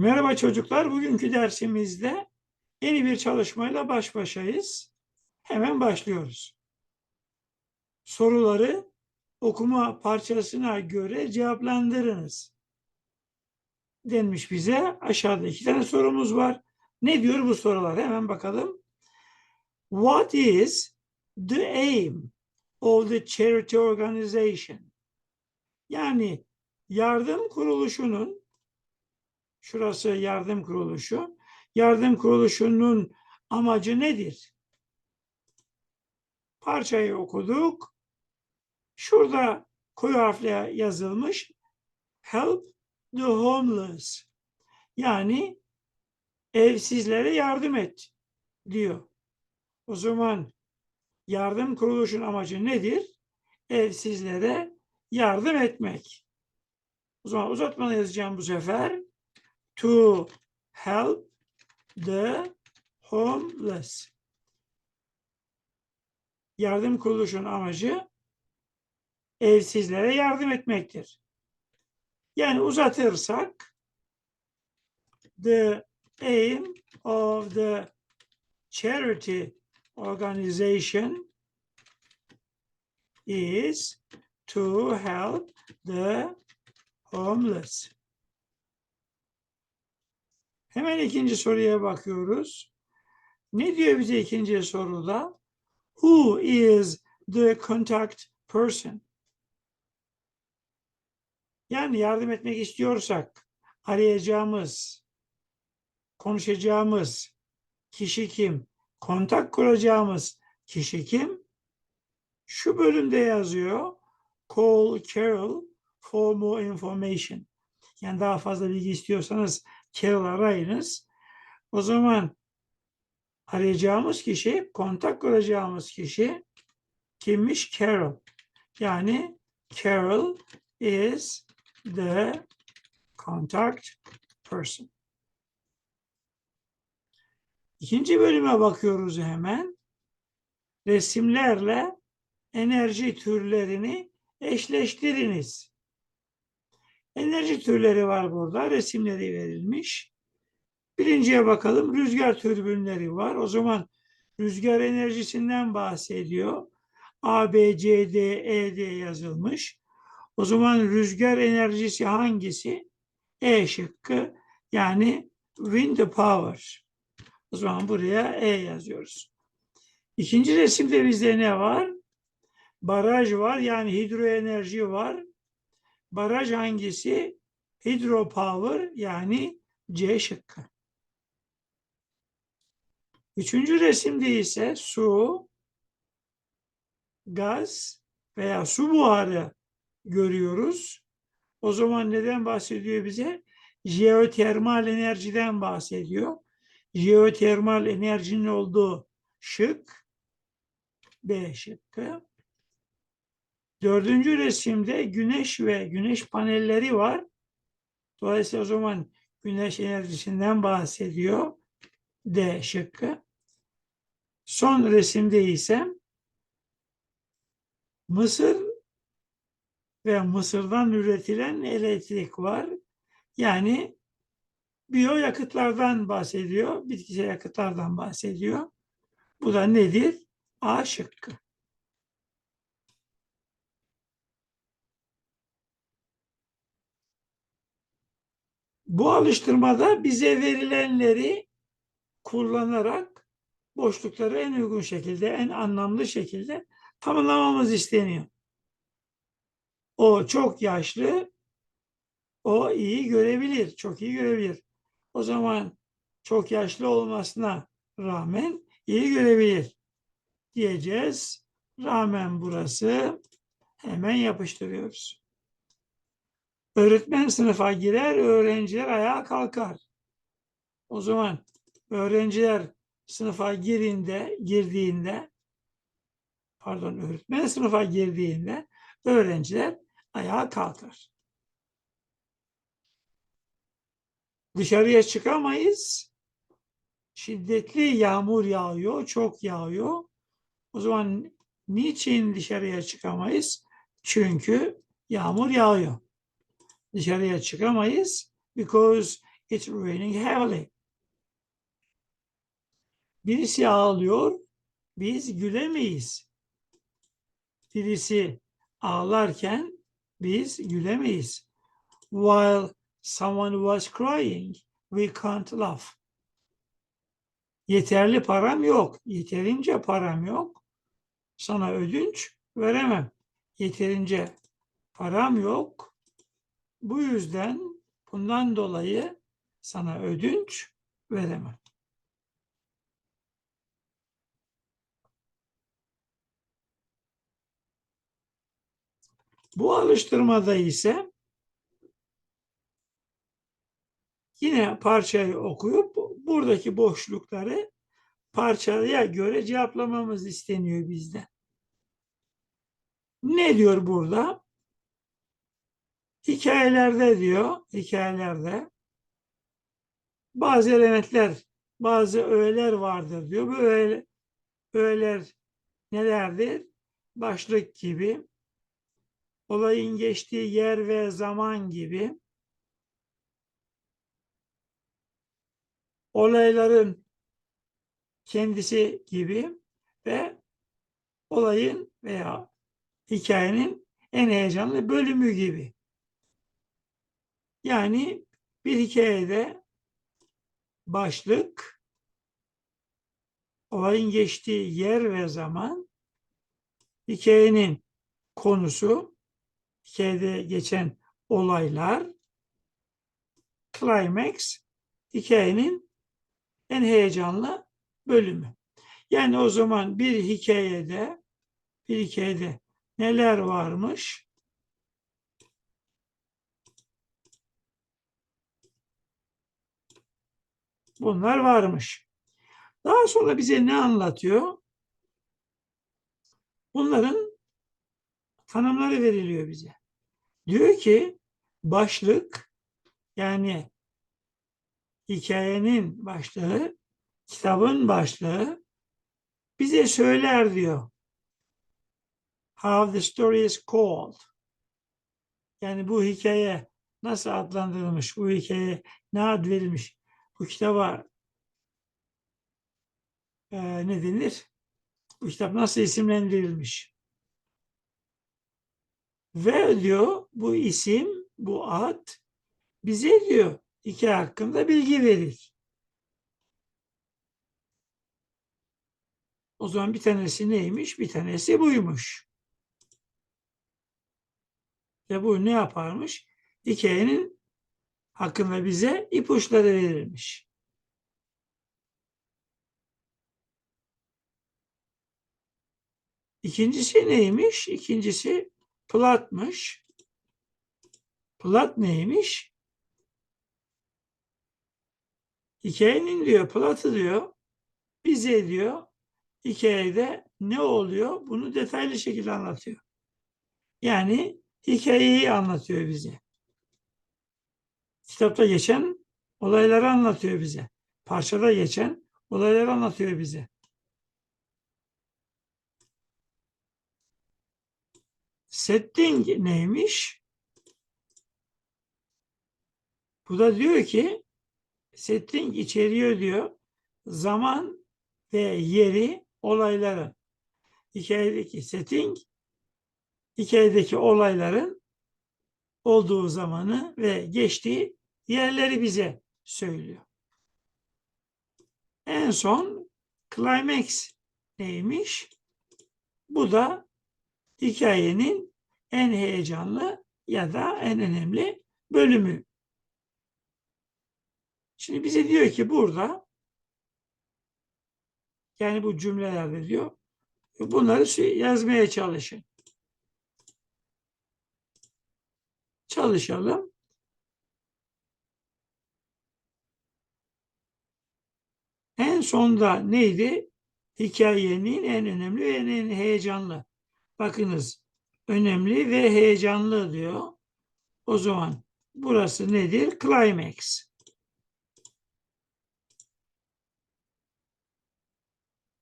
Merhaba çocuklar. Bugünkü dersimizde yeni bir çalışmayla baş başayız. Hemen başlıyoruz. Soruları okuma parçasına göre cevaplandırınız. Denmiş bize. Aşağıda iki tane sorumuz var. Ne diyor bu sorular? Hemen bakalım. What is the aim of the charity organization? Yani yardım kuruluşunun Şurası yardım kuruluşu. Yardım kuruluşunun amacı nedir? Parçayı okuduk. Şurada koyu harfle yazılmış. Help the homeless. Yani evsizlere yardım et diyor. O zaman yardım kuruluşun amacı nedir? Evsizlere yardım etmek. O zaman uzatmadan yazacağım bu sefer to help the homeless. Yardım kuruluşunun amacı evsizlere yardım etmektir. Yani uzatırsak the aim of the charity organization is to help the homeless. Hemen ikinci soruya bakıyoruz. Ne diyor bize ikinci soruda? Who is the contact person? Yani yardım etmek istiyorsak arayacağımız, konuşacağımız kişi kim? Kontak kuracağımız kişi kim? Şu bölümde yazıyor. Call Carol for more information. Yani daha fazla bilgi istiyorsanız Carol arayınız. O zaman arayacağımız kişi, kontak kuracağımız kişi kimmiş? Carol. Yani Carol is the contact person. İkinci bölüme bakıyoruz hemen. Resimlerle enerji türlerini eşleştiriniz. Enerji türleri var burada. Resimleri verilmiş. Birinciye bakalım. Rüzgar türbünleri var. O zaman rüzgar enerjisinden bahsediyor. A, B, C, D, E, D yazılmış. O zaman rüzgar enerjisi hangisi? E şıkkı. Yani wind power. O zaman buraya E yazıyoruz. İkinci resimde bizde ne var? Baraj var yani hidroenerji var. Baraj hangisi? Hidropower yani C şıkkı. Üçüncü resimde ise su, gaz veya su buharı görüyoruz. O zaman neden bahsediyor bize? Jeotermal enerjiden bahsediyor. Jeotermal enerjinin olduğu şık B şıkkı. Dördüncü resimde güneş ve güneş panelleri var. Dolayısıyla o zaman güneş enerjisinden bahsediyor. D şıkkı. Son resimde ise Mısır ve Mısır'dan üretilen elektrik var. Yani biyoyakıtlardan bahsediyor, bitkisel yakıtlardan bahsediyor. Bu da nedir? A şıkkı. Bu alıştırmada bize verilenleri kullanarak boşlukları en uygun şekilde, en anlamlı şekilde tamamlamamız isteniyor. O çok yaşlı, o iyi görebilir, çok iyi görebilir. O zaman çok yaşlı olmasına rağmen iyi görebilir diyeceğiz. Rağmen burası hemen yapıştırıyoruz. Öğretmen sınıfa girer, öğrenciler ayağa kalkar. O zaman öğrenciler sınıfa girdiğinde, girdiğinde pardon öğretmen sınıfa girdiğinde öğrenciler ayağa kalkar. Dışarıya çıkamayız. Şiddetli yağmur yağıyor, çok yağıyor. O zaman niçin dışarıya çıkamayız? Çünkü yağmur yağıyor. Dışarıya çıkamayız because It's raining heavily. Birisi ağlıyor, biz gülemeyiz. Birisi ağlarken biz gülemeyiz. While someone was crying, we can't laugh. Yeterli param yok. Yeterince param yok. Sana ödünç veremem. Yeterince param yok. Bu yüzden bundan dolayı sana ödünç veremem. Bu alıştırmada ise yine parçayı okuyup buradaki boşlukları parçaya göre cevaplamamız isteniyor bizden. Ne diyor burada? Hikayelerde diyor, hikayelerde bazı elementler, bazı öğeler vardır diyor. Bu öğe, öğeler nelerdir? Başlık gibi, olayın geçtiği yer ve zaman gibi, olayların kendisi gibi ve olayın veya hikayenin en heyecanlı bölümü gibi. Yani bir hikayede başlık, olayın geçtiği yer ve zaman, hikayenin konusu, hikayede geçen olaylar, climax, hikayenin en heyecanlı bölümü. Yani o zaman bir hikayede bir hikayede neler varmış? Bunlar varmış. Daha sonra bize ne anlatıyor? Bunların tanımları veriliyor bize. Diyor ki başlık yani hikayenin başlığı, kitabın başlığı bize söyler diyor. How the story is called. Yani bu hikaye nasıl adlandırılmış, bu hikaye ne ad verilmiş, bu kitaba e, ne denir? Bu kitap nasıl isimlendirilmiş? Ve diyor bu isim, bu ad bize diyor hikaye hakkında bilgi verir. O zaman bir tanesi neymiş? Bir tanesi buymuş. Ve bu ne yaparmış? Hikayenin hakkında bize ipuçları verilmiş. İkincisi neymiş? İkincisi platmış. Plat neymiş? Hikayenin diyor platı diyor bize diyor hikayede ne oluyor bunu detaylı şekilde anlatıyor. Yani hikayeyi anlatıyor bize. Kitapta geçen olayları anlatıyor bize. Parçada geçen olayları anlatıyor bize. Setting neymiş? Bu da diyor ki setting içeriyor diyor zaman ve yeri olayların hikayedeki setting hikayedeki olayların olduğu zamanı ve geçtiği yerleri bize söylüyor. En son climax neymiş? Bu da hikayenin en heyecanlı ya da en önemli bölümü. Şimdi bize diyor ki burada yani bu cümlelerde diyor bunları yazmaya çalışın. Çalışalım. En sonda neydi? Hikayenin en önemli ve en heyecanlı. Bakınız önemli ve heyecanlı diyor. O zaman burası nedir? Climax.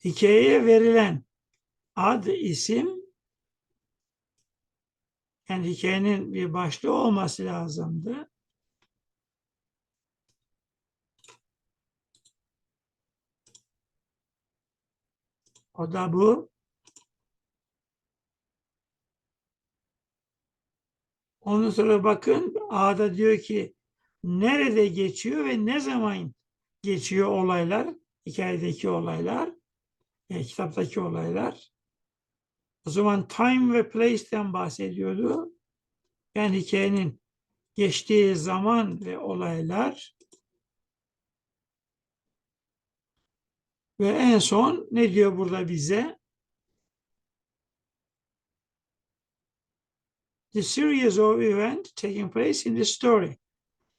Hikayeye verilen ad, isim yani hikayenin bir başlığı olması lazımdı. O da bu. Ondan sonra bakın A'da diyor ki nerede geçiyor ve ne zaman geçiyor olaylar, hikayedeki olaylar, e, kitaptaki olaylar. O zaman time ve place'ten bahsediyordu. Yani hikayenin geçtiği zaman ve olaylar ve en son ne diyor burada bize? The series of event taking place in the story.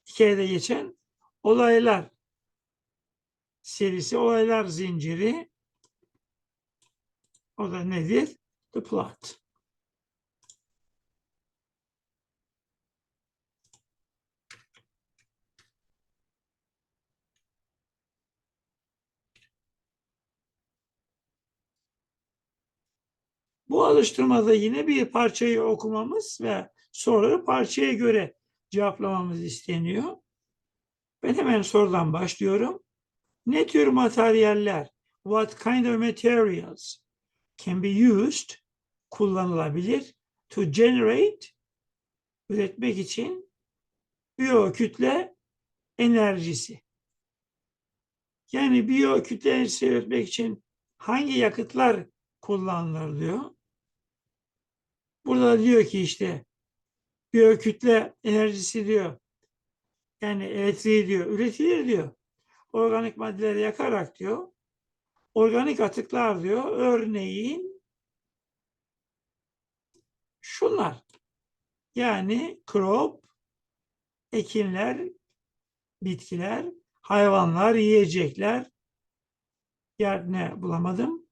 Hikayede geçen olaylar serisi, olaylar zinciri. O da nedir? The plot. Bu alıştırmada yine bir parçayı okumamız ve soruları parçaya göre cevaplamamız isteniyor. Ben hemen sorudan başlıyorum. Ne tür materyaller, what kind of materials can be used, kullanılabilir, to generate, üretmek için biyokütle enerjisi. Yani biyokütle enerjisi üretmek için hangi yakıtlar kullanılır diyor. Burada diyor ki işte biyokütle enerjisi diyor. Yani elektriği diyor üretilir diyor. Organik maddeleri yakarak diyor. Organik atıklar diyor. Örneğin şunlar. Yani crop, ekinler, bitkiler, hayvanlar, yiyecekler. Yer ne bulamadım.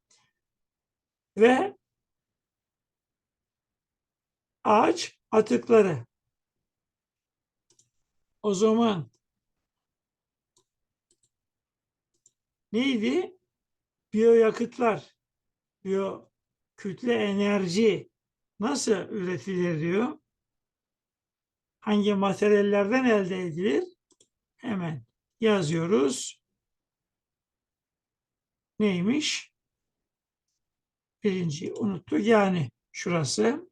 Ve ağaç atıkları. O zaman neydi? Biyoyakıtlar, biyo kütle enerji nasıl üretilir diyor. Hangi materyallerden elde edilir? Hemen yazıyoruz. Neymiş? Birinci unuttuk. Yani şurası.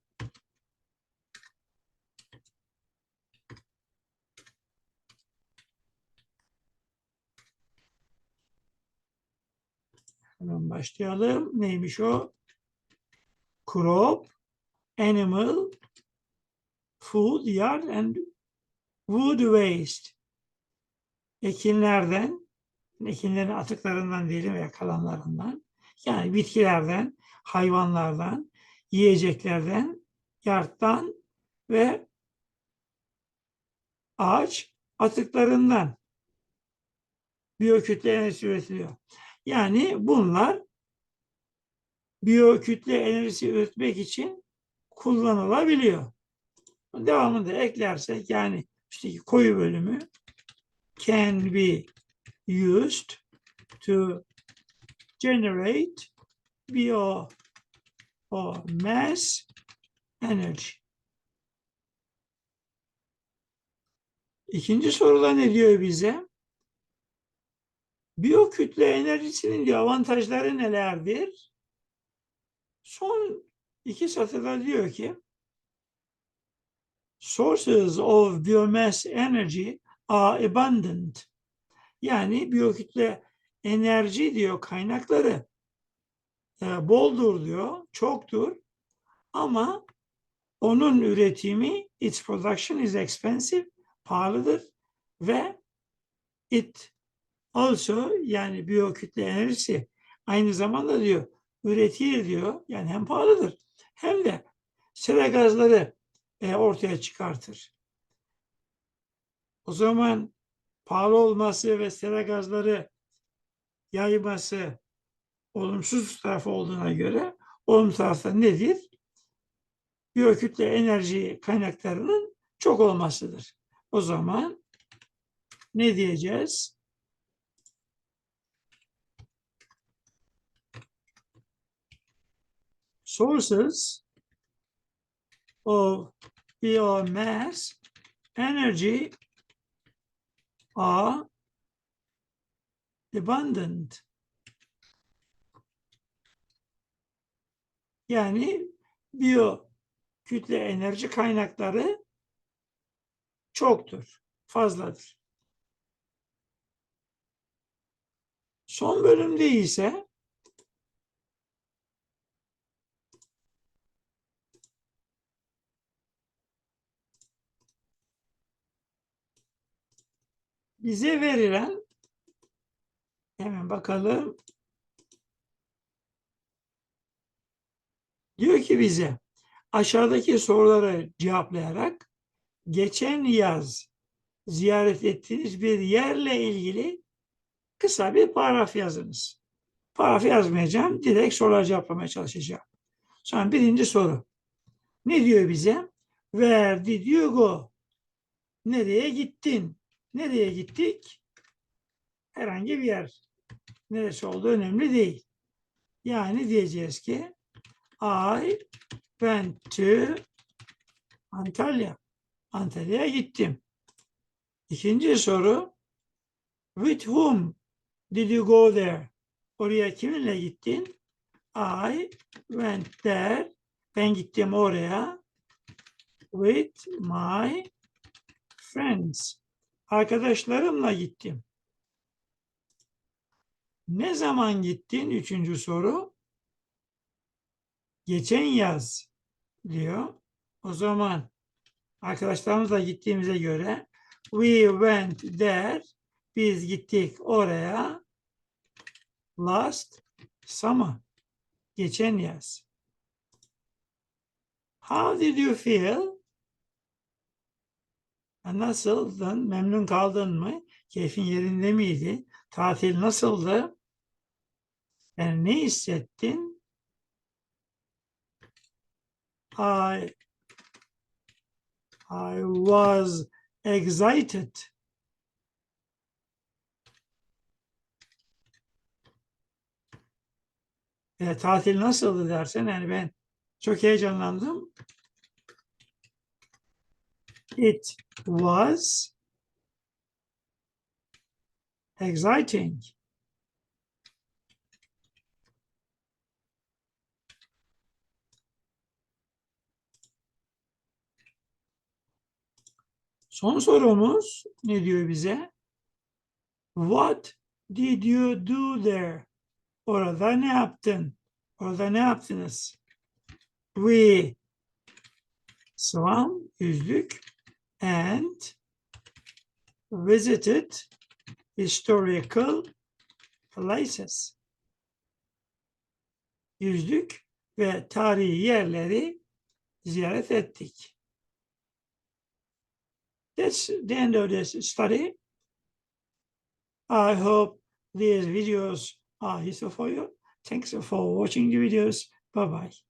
Hemen başlayalım. Neymiş o? Crop, animal, food, yard and wood waste. Ekinlerden, ekinlerin atıklarından diyelim veya kalanlarından, yani bitkilerden, hayvanlardan, yiyeceklerden, yardtan ve ağaç atıklarından biyokütle üretiliyor. Yani bunlar biyokütle enerjisi üretmek için kullanılabiliyor. Devamında eklersek yani işte koyu bölümü can be used to generate bio or mass energy. İkinci soruda ne diyor bize? Biyokütle enerjisinin diyor avantajları nelerdir? Son iki satırda diyor ki sources of biomass energy are abundant. Yani biyokütle enerji diyor kaynakları e, boldur diyor, çoktur. Ama onun üretimi, its production is expensive, pahalıdır ve it also yani biyokütle enerjisi aynı zamanda diyor üretilir diyor. Yani hem pahalıdır hem de sera gazları e, ortaya çıkartır. O zaman pahalı olması ve sera gazları yayması olumsuz tarafı olduğuna göre olumsuz tarafı nedir? Biyokütle enerji kaynaklarının çok olmasıdır. O zaman ne diyeceğiz? Sources of biomass energy are abundant. Yani biyo kütle enerji kaynakları çoktur, fazladır. Son bölümde ise bize verilen hemen bakalım. Diyor ki bize aşağıdaki soruları cevaplayarak geçen yaz ziyaret ettiğiniz bir yerle ilgili kısa bir paragraf yazınız. Paragraf yazmayacağım. Direkt sorular cevaplamaya çalışacağım. Sonra birinci soru. Ne diyor bize? Where did you? Nereye gittin? Nereye gittik? Herhangi bir yer. Neresi olduğu önemli değil. Yani diyeceğiz ki I went to Antalya. Antalya'ya gittim. İkinci soru With whom did you go there? Oraya kiminle gittin? I went there. Ben gittim oraya. With my friends. Arkadaşlarımla gittim. Ne zaman gittin? Üçüncü soru. Geçen yaz diyor. O zaman arkadaşlarımızla gittiğimize göre we went there biz gittik oraya last summer geçen yaz. How did you feel? Nasıldın? Memnun kaldın mı? Keyfin yerinde miydi? Tatil nasıldı? Yani ne hissettin? I I was excited. E, tatil nasıldı dersen yani ben çok heyecanlandım. It was exciting. Son sorumuz ne diyor bize? What did you do there? Orada ne yaptın? Orada ne yaptınız? We swam, yüzdük and visited historical places. Yüzdük ve tarihi yerleri ziyaret ettik. That's the end of this study. I hope these videos are useful for you. Thanks for watching the videos. Bye bye.